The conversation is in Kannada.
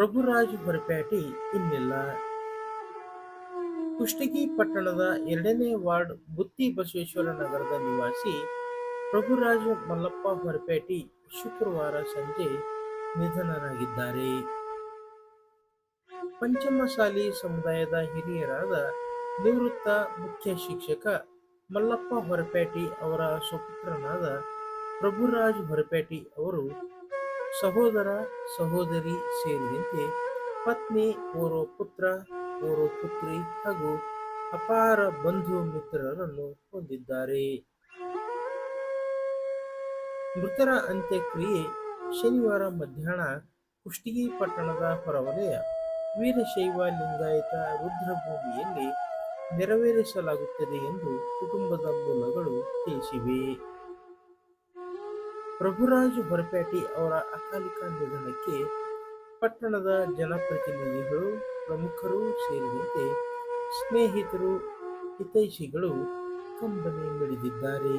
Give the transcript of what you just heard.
ಪ್ರಭುರಾಜ್ ಹೊರಪೇಟೆ ಇನ್ನಿಲ್ಲ. ಕುಷ್ಟಗಿ ಪಟ್ಟಣದ ಎರಡನೇ ವಾರ್ಡ್ ಬುತ್ತಿ ಬಸವೇಶ್ವರ ನಗರದ ನಿವಾಸಿ ಪ್ರಭುರಾಜ್ ಮಲ್ಲಪ್ಪ ಹೊರಪೇಟಿ ಶುಕ್ರವಾರ ಸಂಜೆ ನಿಧನರಾಗಿದ್ದಾರೆ. ಪಂಚಮಸಾಲಿ ಸಮುದಾಯದ ಹಿರಿಯರಾದ ನಿವೃತ್ತ ಮುಖ್ಯ ಶಿಕ್ಷಕ ಮಲ್ಲಪ್ಪ ಹೊರಪೇಟಿ ಅವರ ಸ್ವಪುತ್ರನಾದ ಪ್ರಭುರಾಜ್ ಹೊರಪೇಟಿ ಅವರು ಸಹೋದರ ಸಹೋದರಿ ಸೇರಿದಂತೆ ಪತ್ನಿ ಓರ್ವ ಪುತ್ರ ಓರ್ವ ಪುತ್ರಿ ಹಾಗೂ ಅಪಾರ ಬಂಧು ಮಿತ್ರರನ್ನು ಹೊಂದಿದ್ದಾರೆ. ಮೃತರ ಅಂತ್ಯಕ್ರಿಯೆ ಶನಿವಾರ ಮಧ್ಯಾಹ್ನ ಕುಷ್ಟಗಿ ಪಟ್ಟಣದ ಹೊರವಲಯ ವೀರಶೈವ ಲಿಂಗಾಯತ ರುದ್ರಭೂಮಿಯಲ್ಲಿ ನೆರವೇರಿಸಲಾಗುತ್ತದೆ ಎಂದು ಕುಟುಂಬದ ಮೂಲಗಳು ತಿಳಿಸಿವೆ. ಪ್ರಭುರಾಜ್ ಹೊರಪೇಟೆ ಅವರ ಅಕಾಲಿಕ ನಿಧನಕ್ಕೆ ಪಟ್ಟಣದ ಜನಪ್ರತಿನಿಧಿಗಳು ಪ್ರಮುಖರು ಸೇರಿದಂತೆ ಸ್ನೇಹಿತರು ಹಿತೈಷಿಗಳು ಕಂಬನಿ ಮಿಡಿದಿದ್ದಾರೆ.